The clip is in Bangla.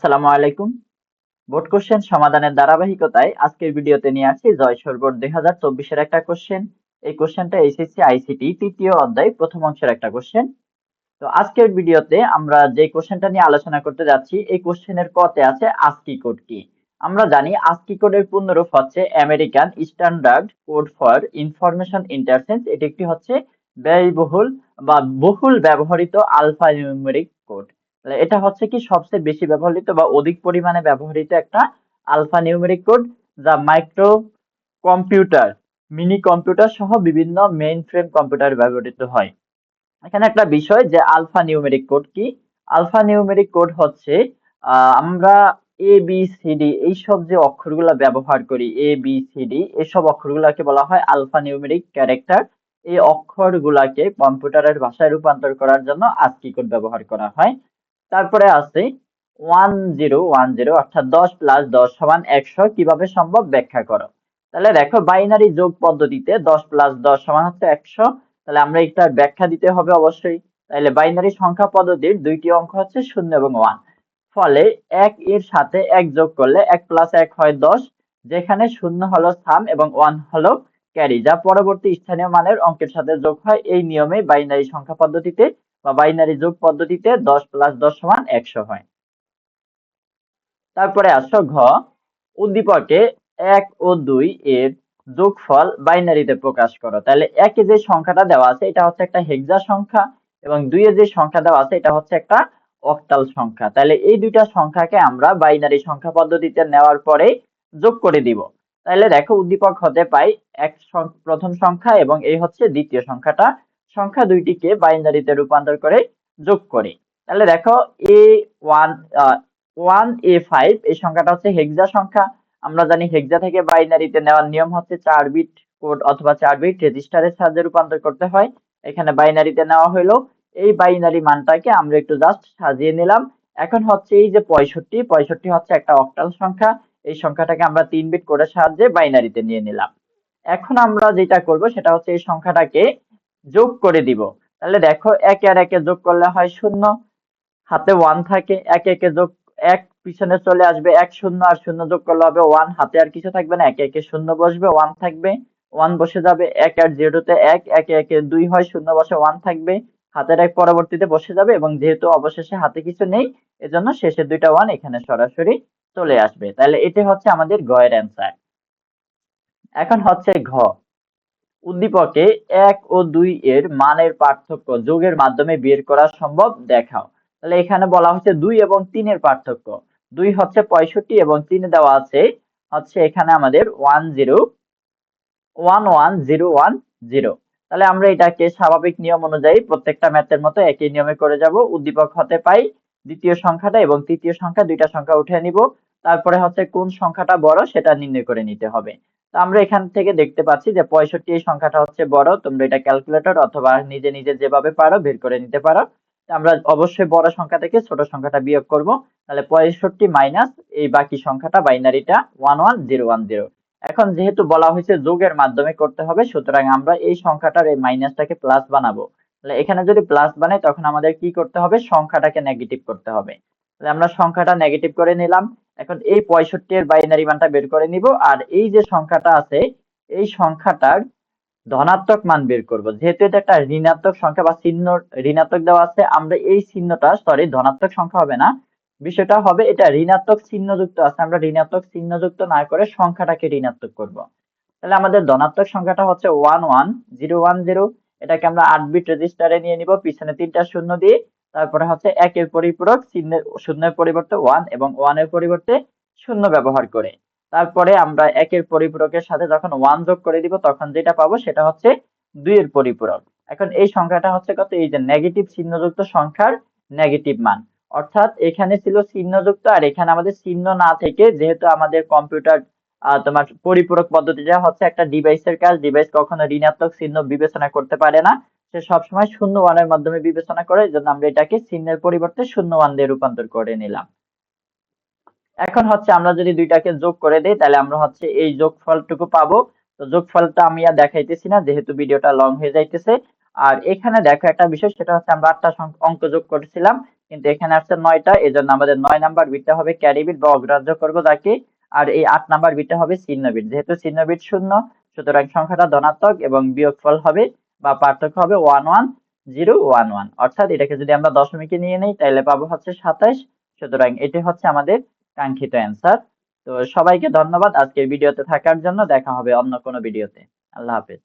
আসসালামু আলাইকুম। বোর্ড কোশ্চেন সমাধানের ধারাবাহিকতায় আজকের ভিডিওতে নিয়ে আসছি জয় সরবর দুই হাজার চব্বিশের একটা কোশ্চেন। এই কোশ্চেনটা এসএসসি, আইসিটি তৃতীয় অধ্যায় প্রথম অংশের একটা কোশ্চেন। তো আজকের ভিডিওতে আমরা যে কোশ্চেনটা নিয়ে আলোচনা করতে যাচ্ছি, এই কোশ্চেনের পথে আছে আস্কি কোড কি? আমরা জানি আস্কি কোডের পূর্ণরূপ হচ্ছে American standard code for information interchange এটি একটি হচ্ছে ব্যয়বহুল বা বহুল ব্যবহৃত আলফা নিউমেরিক কোড। এটা হচ্ছে কি সবচেয়ে বেশি ব্যবহৃত বা অধিক পরিমাণে ব্যবহৃত একটা আলফা নিউমেরিক কোড যা মাইক্রো কম্পিউটার মিনি কম্পিউটার সহ বিভিন্ন মেইন ফ্রেম কম্পিউটার ব্যবহৃত হয়। এখানে একটা বিষয় যে আলফা নিউমেরিক কোড কি? আলফা নিউমেরিক কোড হচ্ছে আমরা এ বি সি ডি এইসব যে অক্ষরগুলো ব্যবহার করি এ বি সি ডি এসব অক্ষরগুলোকে বলা হয় আলফা নিউমেরিক ক্যারেক্টার এই অক্ষরগুলাকে কম্পিউটারের ভাষায় রূপান্তর করার জন্য আস্কি কোড ব্যবহার করা হয়। তারপরে আছে ওয়ান জিরো ওয়ান জিরো, অর্থাৎ দশ প্লাস দশ সমান একশো, কীভাবে সম্ভব ব্যাখ্যা করো। তাহলে দেখো বাইনারি যোগ পদ্ধতিতে দশ প্লাস দশ সমান হচ্ছে একশো। তাহলে আমরা এটার ব্যাখ্যা দিতে হবে অবশ্যই। তাহলে বাইনারি সংখ্যা পদ্ধতির দুইটি অঙ্ক হচ্ছে শূন্য এবং ওয়ান। ফলে এক এর সাথে এক যোগ করলে এক প্লাস এক হয় দশ, যেখানে শূন্য হলো স্থান এবং ওয়ান হলো ক্যারি যা পরবর্তী স্থানীয় মানের অঙ্কের সাথে যোগ হয়। এই নিয়মে বাইনারি সংখ্যা পদ্ধতিতে বা বাইনারি যোগ পদ্ধতিতে দশ প্লাস দশ সমান একশো হয়। তারপরে আসো ঘ, উদ্দীপকে এক ও দুই এর যোগফল বাইনারিতে প্রকাশ করো। তাহলে একে যে সংখ্যাটা দেওয়া আছে, এটা হচ্ছে একটা হেক্সা সংখ্যা এবং দুইয়ে যে সংখ্যা দেওয়া আছে, এটা হচ্ছে একটা অক্টাল সংখ্যা। তাহলে এই দুইটা সংখ্যাকে আমরা বাইনারি সংখ্যা পদ্ধতিতে নেওয়ার পরে যোগ করে দিব। তাহলে দেখো উদ্দীপক হতে পাই এক প্রথম সংখ্যা এবং এই হচ্ছে দ্বিতীয় সংখ্যাটা সংখ্যা দুইটিকে বাইনারিতে রূপান্তর করে যোগ করি। তাহলে দেখো A one one A five এই সংখ্যাটা হচ্ছে হেক্সা সংখ্যা। আমরা জানি হেক্সা থেকে বাইনারিতে নেওয়ার নিয়ম হচ্ছে চার বিট কোড অথবা চার বিট রেজিস্টারের সাহায্যে রূপান্তর করতে হয়। এখানে বাইনারিতে নেওয়া হলো। এই বাইনারি মানটাকে আমরা একটু জাস্ট সাজিয়ে নিলাম। এখন হচ্ছে এই যে পঁয়ষট্টি পঁয়ষট্টি হচ্ছে একটা অক্টাল সংখ্যা। এই সংখ্যাটাকে আমরা তিন বিট কোডের সাহায্যে বাইনারিতে নিয়ে নিলাম। এখন আমরা যেটা করব সেটা হচ্ছে এই সংখ্যাটাকে যোগ করে দিব। তাহলে দেখো, একে আর একে যোগ করলে হয় শূন্য। হাতে ওয়ান থাকে, একে একে যোগ, এক পিছনে চলে আসবে এক শূন্য, আর শূন্য যোগ করলে হবে ওয়ান হাতে আর কিছু থাকবে না, একে একে শূন্য বসবে ওয়ান থাকবে। ওয়ান বসে যাবে, এক আর জিরোতে এক, একে একে দুই হয়, শূন্য বসে ওয়ান থাকবে। হাতের এক পরবর্তীতে বসে যাবে, এবং যেহেতু অবশেষে হাতে কিছু নেই, এজন্য শেষের দুইটা ওয়ান এখানে সরাসরি চলে আসবে। তাহলে এটা হচ্ছে আমাদের গয়ের অ্যান্সার এখন হচ্ছে ঘ। উদ্দীপকে এক ও দুই এর মানের পার্থক্য যোগের মাধ্যমে বের করা সম্ভব দেখাও। তাহলে এখানে বলা হচ্ছে দুই এবং তিনের পার্থক্য। দুই হচ্ছে পঁয়ষট্টি এবং তিন দেওয়া আছে হচ্ছে এখানে আমাদের one zero, one one zero one zero. তাহলে আমরা এটাকে স্বাভাবিক নিয়ম অনুযায়ী প্রত্যেকটা ম্যাথের মতো একই নিয়মে করে যাব। উদ্দীপক হতে পাই দ্বিতীয় সংখ্যাটা এবং তৃতীয় সংখ্যা দুইটা সংখ্যা উঠে নিব। তারপরে হচ্ছে কোন সংখ্যাটা বড় সেটা নির্ণয় করে নিতে হবে। তো আমরা এখান থেকে দেখতে পাচ্ছি যে পঁয়ষট্টি এই সংখ্যাটা হচ্ছে বড়, তোমরা এটা ক্যালকুলেটর অথবা নিজে নিজে যেভাবে পারো বের করে নিতে পারো। আমরা অবশ্যই বড় সংখ্যা থেকে ছোট সংখ্যাটা বিয়োগ করব। তাহলে পঁয়ষট্টি মাইনাস এই বাকি সংখ্যাটা বাইনারিটা one one zero one zero এখন যেহেতু বলা হয়েছে যোগের মাধ্যমে করতে হবে, সুতরাং আমরা এই সংখ্যাটার এই মাইনাসটাকে প্লাস বানাবো। তাহলে এখানে যদি প্লাস বানাই, তখন আমাদের কি করতে হবে? সংখ্যাটাকে নেগেটিভ করতে হবে। তাহলে আমরা সংখ্যাটা নেগেটিভ করে নিলাম। এখন এই পঁয়ষট্টি এর বাইনারি মানটা বের করে নিব, আর এই যে সংখ্যাটা আছে, এই সংখ্যাটার ধনাত্মক মান বের করব। যেহেতু এটা একটা ঋণাত্মক সংখ্যা বা চিহ্ন ঋণাত্মক দেওয়া আছে, আমরা এই চিহ্নটা সরি ধনাত্মক সংখ্যা হবে না। বিষয়টা হবে এটা ঋণাত্মক চিহ্নযুক্ত আছে, আমরা ঋণাত্মক চিহ্নযুক্ত না করে সংখ্যাটাকে ঋণাত্মক করব। তাহলে আমাদের ধনাত্মক সংখ্যাটা হচ্ছে one one zero one zero এটাকে আমরা আট বিট রেজিস্টারে নিয়ে নিব, পিছনে তিনটা শূন্য দিয়ে। তারপরে হচ্ছে একের পরিপূরক চিহ্নের শূন্যের পরিবর্তে ওয়ান এবং ওয়ানের পরিবর্তে শূন্য ব্যবহার করে। তারপরে আমরা একের পরিপূরকের সাথে যখন ওয়ান যোগ করে দিব, তখন যেটা পাবো সেটা হচ্ছে দুইয়ের পরিপূরক। এখন এই সংখ্যাটা হচ্ছে কত? এই যে নেগেটিভ চিহ্নযুক্ত সংখ্যার নেগেটিভ মান। অর্থাৎ এখানে ছিল চিহ্নযুক্ত আর এখানে আমাদের চিহ্ন না থেকে যেহেতু আমাদের কম্পিউটার তোমার পরিপূরক পদ্ধতিটা হচ্ছে একটা ডিভাইসের কাজ ডিভাইস কখনো ঋণাত্মক চিহ্ন বিবেচনা করতে পারে না। সে সবসময় শূন্য ওয়ানের মাধ্যমে বিবেচনা করে, এই জন্য আমরা এটাকে চিহ্নের পরিবর্তে শূন্য ওয়ান দিয়ে রূপান্তর করে নিলাম। এখন হচ্ছে আমরা যদি দুইটাকে যোগ করে দেই, তাহলে আমরা হচ্ছে এই যোগফলটুকু পাবো। তো যোগফলটা আমি আর দেখাইতেছি না, যেহেতু ভিডিওটা লং হয়ে যাইতেছে। আর এখানে দেখো একটা বিষয়, সেটা হচ্ছে আমরা আটটা অঙ্ক যোগ করেছিলাম, কিন্তু এখানে আসছে নয়টা এই জন্য আমাদের নয় নাম্বার বিটটা হবে ক্যারি বিট বা অগ্রাহ্য করব যাকে, আর এই আট নাম্বার বিটটা হবে চিহ্ন বিট। যেহেতু চিহ্ন বিট শূন্য, সুতরাং সংখ্যাটা ধনাত্মক এবং বিয়োগফল হবে বা পার্থক্য হবে one one zero one one অর্থাৎ এটাকে যদি আমরা দশমিকে নিয়ে নিই তাহলে পাবো হচ্ছে সাতাইশ সুতরাং এটি হচ্ছে আমাদের কাঙ্ক্ষিত অ্যান্সার তো সবাইকে ধন্যবাদ আজকের ভিডিওতে থাকার জন্য। দেখা হবে অন্য কোনো ভিডিওতে। আল্লাহ হাফেজ।